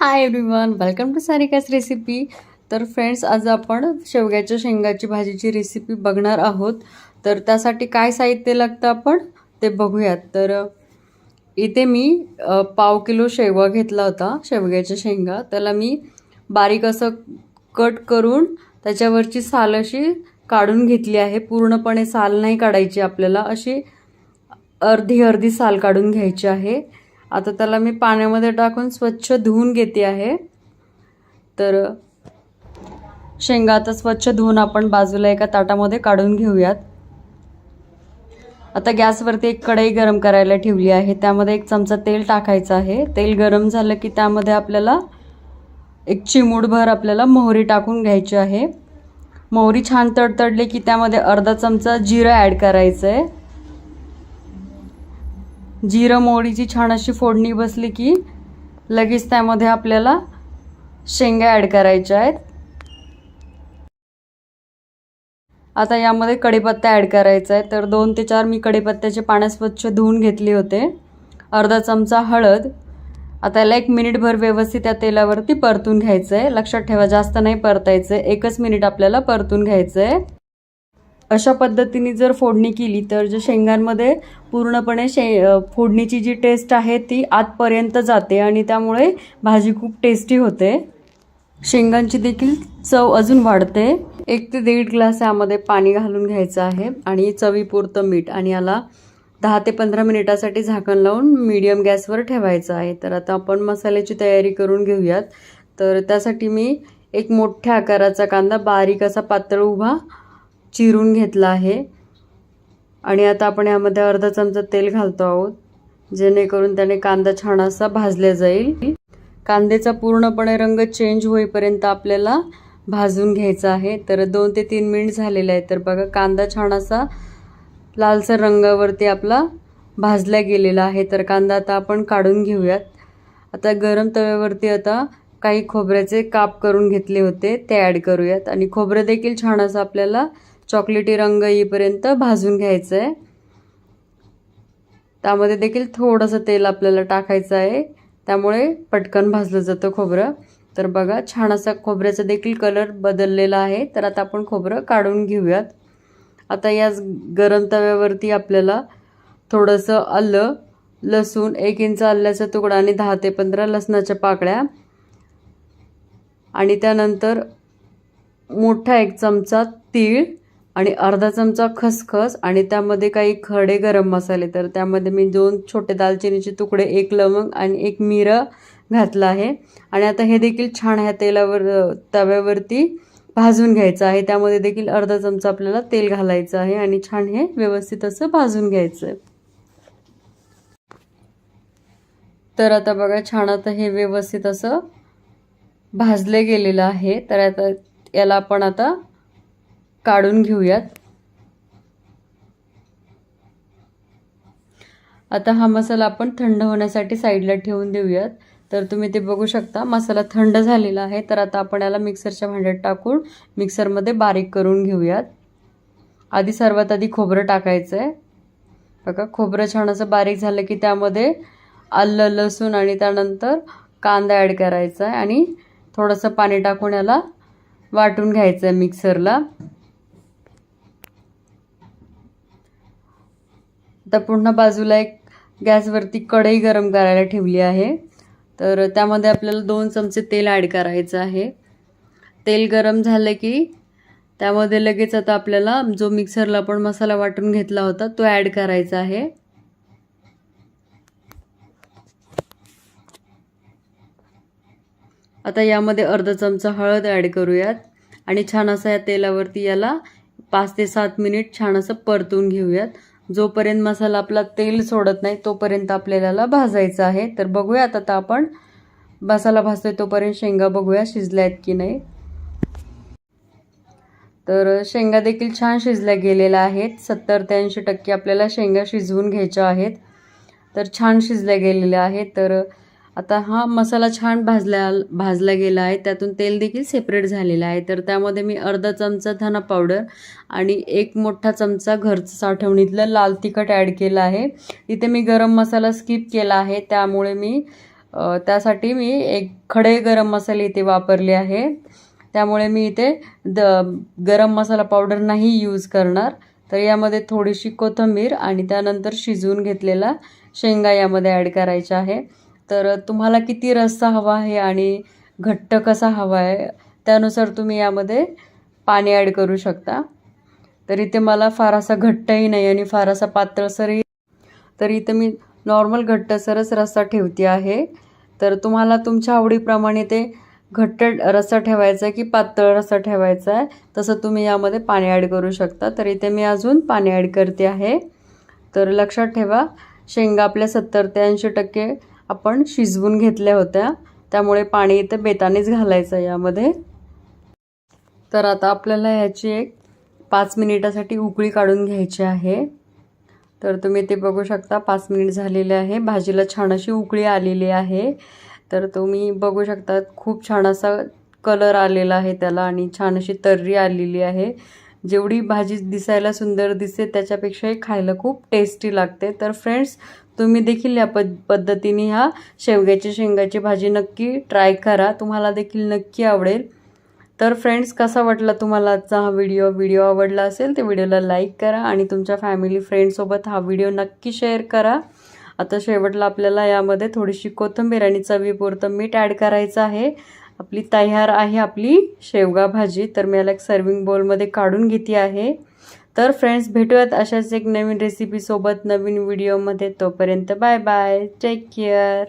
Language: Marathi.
Hi everyone welcome to Sarika's recipe तर फ्रेंड्स आज आपण शेवग्याच्या शेंगाची भाजीची रेसिपी बघणार आहोत. तर त्यासाठी काय साहित्य लागतं आपण ते बघूयात. तर इथे मी पाव किलो शेवगा घेतला होता शेवग्याच्या शेंगा. त्याला मी बारीक असं कट करून त्याच्यावरची साल अशी काढून घेतली आहे. पूर्णपणे साल नाही काढायची आपल्याला. अशी अर्धी अर्धी साल काढून घ्यायची आहे. आता त्याला मी पाण्यामध्ये टाकून स्वच्छ धुवून घेते आहे. तर शेंगा आता स्वच्छ धुवून आपण बाजूला एका ताटामध्ये काढून घेऊयात. आता गॅसवरती एक कढई गरम करायला ठेवली आहे. त्यामध्ये एक चमचा तेल टाकायचं आहे. तेल गरम झालं की त्यामध्ये आपल्याला एक चिमूटभर आपल्याला मोहरी टाकून घ्यायची आहे. मोहरी छान तडतडली की त्यामध्ये अर्धा चमचा जिरं ॲड करायचं आहे जिरं मोहरीची छान अशी फोडणी बसली की लगेच त्यामध्ये आपल्याला शेंगा ॲड करायच्या आहेत. आता यामध्ये कढीपत्ता ॲड करायचा आहे. तर दोन ते चार मी कढीपत्त्याचे पाण्यात स्वच्छ धुवून घेतले होते. अर्धा चमचा हळद. आता याला एक मिनिटभर व्यवस्थित त्या तेलावरती परतून घ्यायचं आहे लक्षात ठेवा जास्त नाही परतायचं आहे एकच मिनिट आपल्याला परतून घ्यायचं आहे अशा पद्धतीने जर फोडणी केली तर जे शेंगांमध्ये पूर्णपणे शे फोडणीची जी टेस्ट आहे ती आतपर्यंत जाते आणि त्यामुळे भाजी खूप टेस्टी होते. शेंगांची देखील चव अजून वाढते. एक ते दीड ग्लास यामध्ये पाणी घालून घ्यायचं आहे आणि चवीपुरतं मीठ आणि याला दहा ते पंधरा मिनिटासाठी झाकण लावून मीडियम गॅसवर ठेवायचं आहे. तर आता आपण मसाल्याची तयारी करून घेऊयात. तर त्यासाठी मी एक मोठ्या आकाराचा कांदा बारीक असा पातळ उभा चिरून घेतला आहे. आणि आता आपण यामध्ये अर्धा चमचा तेल घालतो आहोत जेणेकरून त्याने कांदा छान असा भाजला जाईल. कांद्याचा पूर्णपणे रंग चेंज होईपर्यंत आपल्याला भाजून घ्यायचा आहे. तर दोन ते तीन मिनिट झालेले आहे तर बघा कांदा छान असा लालसर रंगावरती आपला भाजला गेलेला आहे. तर कांदा आता आपण काढून घेऊयात. आता गरम तव्यावरती आता काही खोबऱ्याचे काप करून घेतले होते. ते ॲड करूयात. आणि खोबरं देखील छान असं आपल्याला चॉकलेटी रंग येईपर्यंत भाजून घ्यायचं आहे त्यामध्ये देखील थोडंसं तेल आपल्याला टाकायचं आहे. त्यामुळे पटकन भाजलं जातं खोबरं. तर बघा छान असा खोबऱ्याचा देखील कलर बदललेला आहे. तर आता आपण खोबरं काढून घेऊयात. आता याच गरम तव्यावरती आपल्याला थोडंसं आलं लसूण एक इंच आल्याचा तुकडा आणि दहा ते पंधरा लसणाच्या पाकळ्या. आणि त्यानंतर मोठा एक चमचा तीळ. आणि अर्धा चमचा खसखस आणि त्यामध्ये काही खडे गरम मसाले. तर त्यामध्ये मी दोन छोटे दालचिनीचे तुकडे एक लवंग आणि एक मिरं घातलं आहे. आणि आता हे देखील छान ह्या तेलावर तव्यावरती भाजून घ्यायचं आहे. त्यामध्ये देखील अर्धा चमचा आपल्याला तेल घालायचं आहे आणि छान हे व्यवस्थित असं भाजून घ्यायचं. आहे तर आता बघा छान आता हे व्यवस्थित असं भाजले गेलेलं आहे. तर आता याला आपण आता काढून घेऊयात. आता हा मसाला आपण थंड होण्यासाठी साईडला ठेवून देऊयात. तर तुम्ही ते बघू शकता मसाला थंड झालेला आहे. तर आता आपण याला मिक्सरच्या भांड्यात टाकून मिक्सरमध्ये बारीक करून घेऊयात. आधी सर्वात आधी खोबरं टाकायचं आहे बघा खोबरं छान असं बारीक झालं की त्यामध्ये आलं लसूण आणि त्यानंतर कांदा ॲड करायचा आहे आणि थोडंसं पाणी टाकून याला वाटून घ्यायचं आहे मिक्सरला. आता पुन्हा बाजूला एक गॅसवरती कढई गरम करायला ठेवली आहे. तर त्यामध्ये आपल्याला दोन चमचे तेल ॲड करायचं आहे. तेल गरम झालं की त्यामध्ये लगेच आता आपल्याला जो मिक्सरला आपण मसाला वाटून घेतला होता तो ॲड करायचा आहे. आता यामध्ये अर्धा चमचा हळद ॲड करूयात आणि छान असं या तेलावरती याला पाच ते सात मिनिट छान असं परतून घेऊयात. जोपर्यंत मसाला आपला तेल सोडत नाही तोपर्यंत आपल्याला भाजायचं आहे. तर बघूयात आता आपण मसाला भाजतोय तोपर्यंत शेंगा बघूया शिजल्या आहेत की नाही. तर शेंगा देखील छान शिजल्या गेलेल्या आहेत. सत्तर ते ऐंशी टक्के आपल्याला शेंगा शिजवून घ्यायच्या आहेत. तर छान शिजल्या गेलेल्या आहेत. तर आता हा मसाला छान भाजला भाजला गेला आहे. त्यातून तेल देखील सेपरेट झालेलं आहे. तर त्यामध्ये मी अर्धा चमचा धना पावडर आणि एक मोठा चमचा घरचं साठवणीतलं लाल तिखट ॲड केलं आहे. इथे मी गरम मसाला स्किप केला आहे. त्यामुळे मी त्यासाठी मी एक खडे गरम मसाले इथे वापरले आहे. त्यामुळे मी इथे द गरम मसाला पावडर नाही यूज करणार. तर यामध्ये थोडीशी कोथिंबीर आणि त्यानंतर शिजवून घेतलेला शेंगा यामध्ये ॲड करायचा आहे. तर तुम्हाला किती रस्सा हवा आहे आणि घट्ट कसा हवा आहे त्यानुसार तुम्ही यामध्ये पाणी ॲड करू शकता. तर इथे मला फार असा घट्टही नाही आणि फार असा पातळसरही तर इथे मी नॉर्मल घट्टसरच रस्सा ठेवते आहे. तर तुम्हाला तुमच्या आवडीप्रमाणे ते घट्ट रस्सा ठेवायचा आहे की पातळ रस्सा ठेवायचा आहे तसं तुम्ही यामध्ये पाणी ॲड करू शकता. तर इथे मी अजून पाणी ॲड करते आहे. तर लक्षात ठेवा शेंगा आपल्या सत्तर ते ऐंशी टक्के आपण शिजवून घेतल्या होत्या. त्यामुळे पाणी इथं बेतानेच घालायचं यामध्ये. तर आता आपल्याला ह्याची एक पाच मिनिटासाठी उकळी काढून घ्यायची आहे. तर तुम्ही ते बघू शकता पाच मिनिट झालेले आहे. भाजीला छान अशी उकळी आलेली आहे. तर तुम्ही बघू शकता खूप छान असा कलर आलेला आहे त्याला आणि छान अशी तर्री आलेली आहे. जेवढी भाजी दिसायला सुंदर दिसते त्याच्यापेक्षाही खायला खूप टेस्टी लागते. तर फ्रेंड्स तुम्ही देखील या पद पद्धतीने ह्या शेवग्याची शेंगाची भाजी नक्की ट्राय करा. तुम्हाला देखील नक्की आवडेल. तर फ्रेंड्स कसा वाटला तुम्हाला आजचा हा व्हिडिओ व्हिडिओ आवडला असेल तर व्हिडिओला लाईक करा आणि तुमच्या फॅमिली फ्रेंडसोबत हा व्हिडिओ नक्की शेअर करा. आता शेवटला आपल्याला यामध्ये थोडीशी कोथिंबीर आणि चवीपुरतं मीठ ॲड करायचं आहे. आपली तयार आहे आपली शेवगा भाजी. तर मी याला एक सर्विंग बोलमध्ये काढून घेते आहे. तर फ्रेंड्स भेटूयात अशाच एक नवीन रेसिपीसोबत नवीन व्हिडिओमध्ये तोपर्यंत बाय बाय टेक केअर